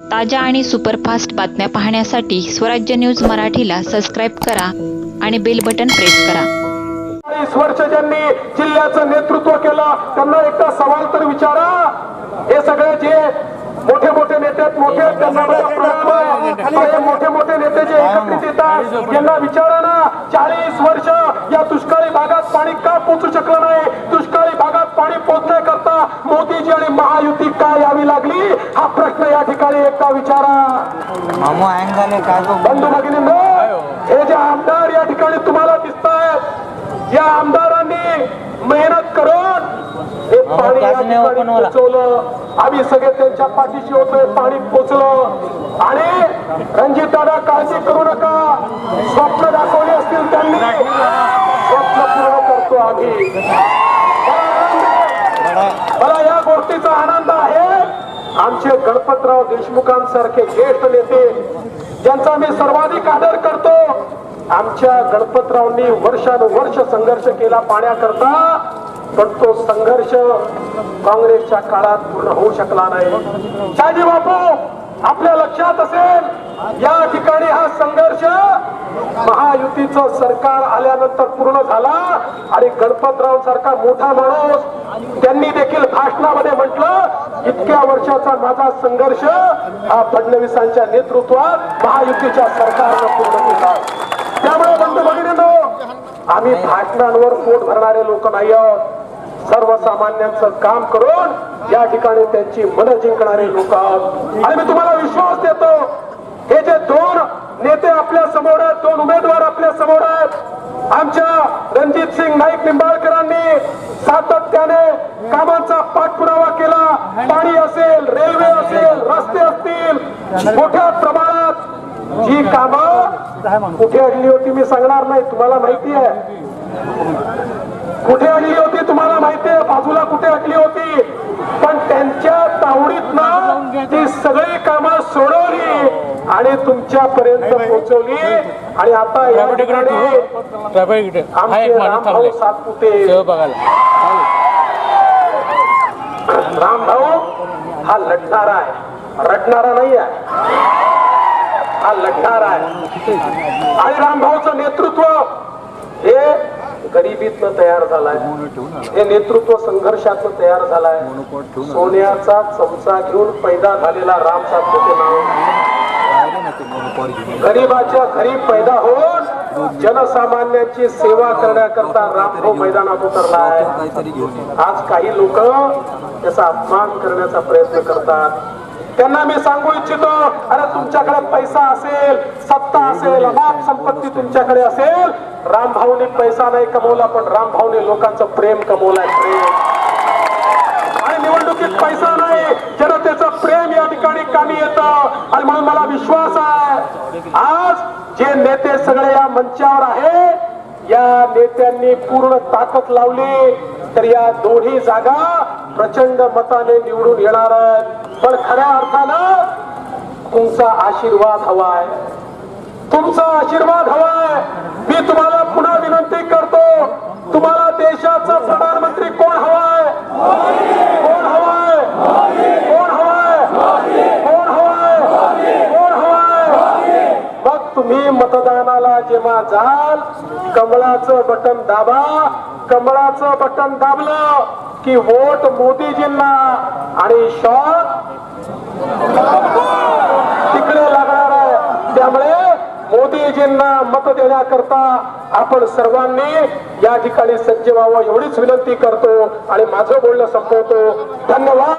ताज्या आणि सुपरफास्ट बातम्या पाहण्यासाठी स्वराज्य न्यूज मराठीला सबस्क्राईब करा आणि बेल बटन प्रेस करा. चाळीस वर्ष ज्यांनी जिल्ह्याचं नेतृत्व केलं त्यांना एकदा सवाल तर विचारा. हे सगळे जे मोठे मोठे नेते आहेत, मोठे मोठे मोठे नेते जे एकत्रित येतात यांना विचारा ना. चाळीस वर्ष या दुष्काळी भागात पाणी का पोचू शकलं नाही? दुष्काळ पाणी पोचण्याकरता मोदीजी आणि महायुती का यावी लागली? हा प्रश्न या ठिकाणी एकदा विचारा. बंधू भगिनींनो हे जे आमदार या ठिकाणी तुम्हाला दिसत आहेत या आमदारांनी मेहनत करून हे पाणी या ठिकाणी. पोचवलं आम्ही सगळे त्यांच्या पाठीशी होतोय पाणी पोचलं आणि रणजित दादा काळजी करू नका. स्वप्न दाखवले असतील त्यांनी. स्वप्न पूर्ण करतो आम्ही मला या गोष्टीचा आनंद आहे आमचे गणपतराव देशमुखांसारखे ज्येष्ठ नेते ज्यांचा मी सर्वाधिक आदर करतो आमच्या गणपतरावनी वर्षानुवर्ष संघर्ष केला पाण्याकरता पण तो संघर्ष काँग्रेसच्या काळात पूर्ण होऊ शकला नाही. शाजी बापू आपल्या लक्षात असेल या ठिकाणी हा संघर्ष महायुतीचं सरकार आल्यानंतर पूर्ण झाला आणि गणपतराव सारखा मोठा माणूस. त्यांनी देखील भाषणामध्ये म्हटलं इतक्या वर्षाचा माझा संघर्ष हा फडणवीसांच्या नेतृत्वात महायुतीच्या सरकारनं पूर्ण केला. त्यामुळे बंधू भगिनींनो आम्ही भाषणांवर पोट भरणारे लोक नाही आहोत सर्वसामान्यांचं काम करून या ठिकाणी त्यांची मनं जिंकणारे लोक आहोत. आणि मी तुम्हाला विश्वास देतो हे जे दोन नेते आपल्यासमोर आहेत दोन उमेदवार आपल्यासमोर आहेत. आमच्या रणजित सिंग नाईक निंबाळकरांनी सातत्याने कामांचा पाठपुरावा केला. पाणी असेल रेल्वे असेल रस्ते असतील मोठ्या प्रमाणात जी कामं कुठे अडली होती मी सांगणार नाही तुम्हाला माहिती आहे. कुठे अडली होती तुम्हाला माहिती आहे बाजूला कुठे अडली होती पण त्यांच्या तावडीतनं ती सगळी कामं सोडवली आणि तुमच्यापर्यंत पोहोचवली. आणि आता या ठिकाणी हा आमचे सातपुते. बघायला. रामभाऊ हा लढणारा आहे. रटणारा नाही आहे. हा लढणारा आहे. आणि रामभाऊचं नेतृत्व हे गरिबीतनं तयार झालाय. हे नेतृत्व संघर्षातनं तयार झालाय. सोन्याचा चमचा घेऊन पैदा झालेला राम सातपुते नाव. गरीबाच्या घरी पैदा होऊन जनसामान्यांची सेवा करण्याकरता रामभाऊ मैदानात उतरला आहे. आज काही लोक त्याचा अपमान करण्याचा प्रयत्न करतात. त्यांना मी सांगू इच्छितो अरे तुमच्याकडे पैसा असेल सत्ता असेल अमाप संपत्ती तुमच्याकडे असेल रामभाऊने पैसा नाही कमवला पण रामभाऊने लोकांचं प्रेम कमवलाय प्रेम. आणि निवडणुकीत पैसा नाही जनतेचं प्रेम या ठिकाणी कामी येतं. आणि म्हणून मला विश्वास आहे आज जे नेते सगळे या मंचावर आहे या नेत्यांनी पूर्ण ताकद लावली तर या दोन्ही जागा प्रचंड मताने निवडून येणार आहेत. पण खऱ्या अर्थानं तुमचा आशीर्वाद हवाय. तुमचा आशीर्वाद हवाय. मी तुम्हाला पुन्हा विनंती करतो तुम्हाला देशाचा प्रधानमंत्री कोण हवाय कोण हवाय कोण हवाय कोण हवाय मग तुम्ही मतदानाला जेव्हा जाल कमळाचं बटन दाबा कमळाचं बटन दाबलं की वोट मोदीजींना आणि शॉट तिकडे लागणार आहे. त्यामुळे मोदीजींना मत देण्याकरता आपण सर्वांनी या ठिकाणी सज्ज व्हावं एवढीच विनंती करतो आणि माझं बोलणं संपवतो. धन्यवाद.